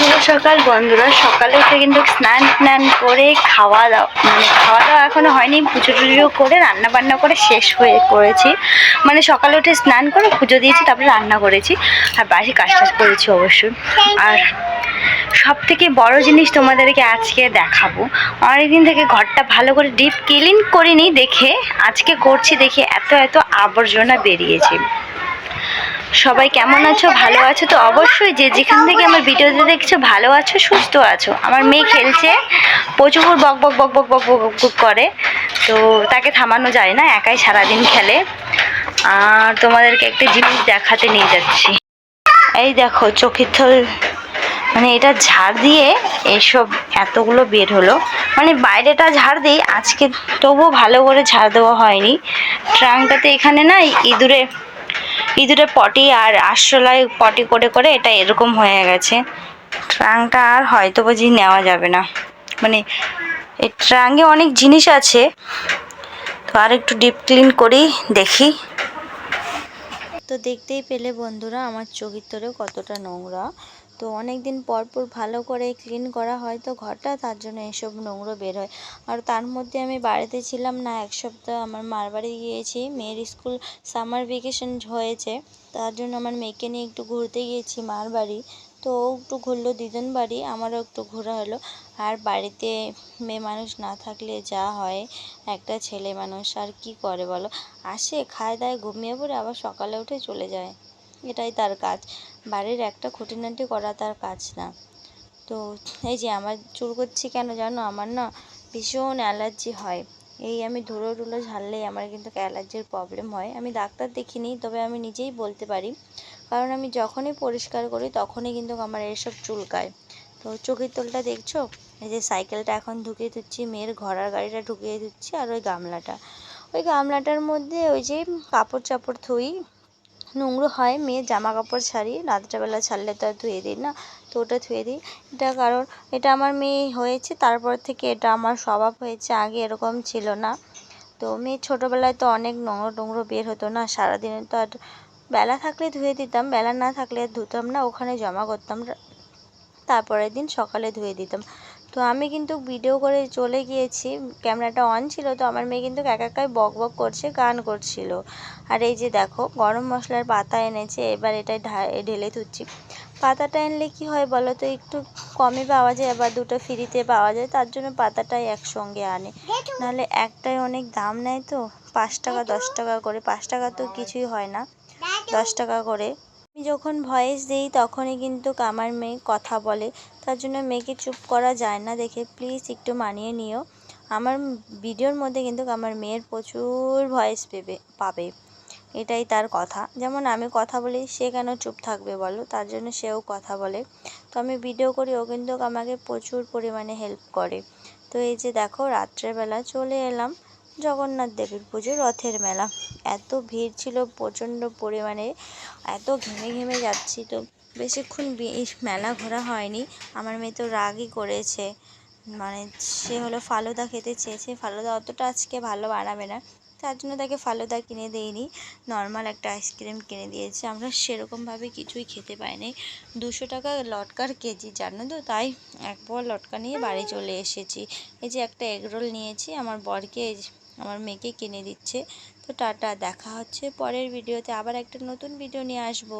শুভ সকাল বন্ধুরা। সকালে উঠে কিন্তু স্নান স্নান করে খাওয়া দাওয়া মানে খাওয়া দাওয়া এখনও হয়নি, পুজো টুজো করে রান্না বান্না করে শেষ হয়ে করেছি। মানে সকালে উঠে স্নান করে পুজো দিয়েছি, তারপরে রান্না করেছি। আর বাড়ি কাজ টাজ করেছি অবশ্যই আর সব থেকে বড় জিনিস তোমাদেরকে আজকে দেখাবো। অনেকদিন থেকে ঘরটা ভালো করে ডিপ ক্লিন করিনি দেখে, আজকে করছি দেখে এত এত আবর্জনা বেরিয়েছে। সবাই কেমন আছো? ভালো আছো তো অবশ্যই। যে যেখান থেকে আমার ভিডিওতে দেখছ, ভালো আছো, সুস্থ আছো। আমার মেয়ে খেলছে। প্রচুর বক বক বক বক বক বক বক করে। তো তাকে থামানো যায় না, একাই সারাদিন খেলে। আর তোমাদেরকে একটা জিনিস দেখাতে নিয়ে যাচ্ছি। এই দেখো, চোখের মানে এটা ঝাড় দিয়ে এসব এতগুলো বের হলো। মানে বাইরেটা ঝাড় দিই, আজকে তবুও ভালো করে ঝাড় দেওয়া হয়নি। ট্রাঙ্কটাতে এখানে না ইঁদুরে ইঁদুরে পটি আর আশ্রলায় পটি করে করে এটা এরকম হয়ে গেছে। ট্রাঙ্কটা আর হয়তো বুঝি নেওয়া যাবে না। মানে এই ট্রাঙ্কে অনেক জিনিস আছে। তো আর একটু ডিপ ক্লিন করি দেখি। তো দেখতেই পেলে বন্ধুরা আমার চরিত্রেও কতটা নোংরা। তো অনেক দিন পর পর ভালো করে ক্লিন করা হয় তো ঘরটা, তার জন্য এসব নোংরা বের হয়। আর তার মধ্যে আমি বাড়িতে ছিলাম না, এক সপ্তাহ আমার মার বাড়ি গিয়েছি, মেয়ের স্কুল সামার ভেকেশন হয়েছে। তার জন্য আমার মেয়েকে নিয়ে একটু ঘুরতে গিয়েছি মার বাড়ি। তো ও একটু ঘুরলো দিদুন বাড়ি, আমারও একটু ঘোরা হলো। আর বাড়িতে মেয়ে মানুষ না থাকলে যা হয়, একটা ছেলে মানুষ, আর কি করে বলো? আসে, খায়, দায়, ঘুমিয়ে পড়ে, আবার সকালে উঠে চলে যায়। এটাই তার কাজ। বাড়ির একটা খুঁটিনাটি করা তার কাজ না। তো এই যে আমার চুল করছি কেন জানো? আমার না ভীষণ অ্যালার্জি হয়। এই আমি ধুলো টুলো ঝাড়লেই আমার কিন্তু অ্যালার্জির প্রবলেম হয়। আমি ডাক্তার দেখিনি, তবে আমি নিজেই বলতে পারি। কারণ আমি যখনই পরিষ্কার করি, তখনই কিন্তু আমার এসব চুলকায়। তো চোখের তোলটা দেখছ? এই যে সাইকেলটা এখন ঢুকিয়ে দিচ্ছি, মেয়ের ঘোড়ার গাড়িটা ঢুকিয়ে দিচ্ছি আর ওই গামলাটা। ওই গামলাটার মধ্যে ওই যে কাপড় চাপড় থুই নোংরো হয় মেয়ে জামা কাপড় ছাড়ি রাত্রেবেলা ছাড়লে তো আর ধুয়ে দিই না, তো ওটা ধুয়ে দিই। এটা কারণ এটা আমার মেয়ে হয়েছে, তারপর থেকে এটা আমার স্বভাব হয়েছে, আগে এরকম ছিল না। তো মেয়ে ছোটোবেলায় তো অনেক নোংরা টোংরো বের হতো না, সারাদিনে তো আর বেলা থাকলে ধুয়ে দিতাম, বেলা না থাকলে ধুতাম না, ওখানে জমা করতাম তারপরের দিন সকালে ধুয়ে দিতাম। তো আমি কিন্তু ভিডিও করে চলে গিয়েছি ক্যামেরাটা অন ছিল, তো আমার মেয়ে কিন্তু এক একাই বক বক করছে, গান করছিল। আর এই যে দেখো, গরম মশলার পাতা এনেছে, এবার এটা ঢেলে তুচ্ছি পাতাটা এনলে কি হয় বলো তো, একটু কমে পাওয়া যায়, আবার দুটো ফ্রিতে পাওয়া যায়, তার জন্য পাতাটাই একসঙ্গে আনে। নাহলে একটাই অনেক দাম নেয় তো, পাঁচ টাকা, দশ টাকা করে, পাঁচ টাকা তো কিছুই হয় না। দশ টাকা করে। আমি যখন ভয়েস দিই, তখনই কিন্তু আমার মেয়ে কথা বলে। তার জন্য মেয়েকে চুপ করা যায় না দেখে। প্লিজ একটু মানিয়ে নিও। আমার ভিডিওর মধ্যে কিন্তু আমার মেয়ের প্রচুর ভয়েস পেবে, পাবে। এটাই তার কথা। যেমন আমি কথা বলি, সে কেন চুপ থাকবে বলো? তার জন্য সেও কথা বলে। তো আমি ভিডিও করি, ও কিন্তু আমাকে প্রচুর পরিমাণে হেল্প করে। তো এই যে দেখো, রাত্রেবেলা চলে এলাম। জগন্নাথ দেবের পুজো রথের মেলা। এত ভিড় ছিল, প্রচণ্ড পরিমাণে। এত ঘেমে ঘেমে যাচ্ছি তো। বেশিক্ষণ মেলা ঘোরা হয়নি। আমার মেয়ে তো রাগই করেছে। মানে সে হলো ফালুদা খেতে চেয়েছে। ফালুদা অতটা আজকে ভালো বানাবে না। তার জন্য তাকে ফালুদা কিনে দিইনি। নর্মাল একটা আইসক্রিম কিনে দিয়েছে। আমরা সেরকমভাবে কিছুই খেতে পাইনি। দুশো টাকা লটকার কেজি, জানো তো? তাই এক লটকা নিয়ে বাড়ি চলে এসেছি। এই যে একটা এগরোল নিয়েছি। আমার বরকে আমার মেয়েকে কিনে দিচ্ছে। তো টাটা, দেখা হচ্ছে পরের ভিডিওতে। আবার একটা নতুন ভিডিও নিয়ে আসব।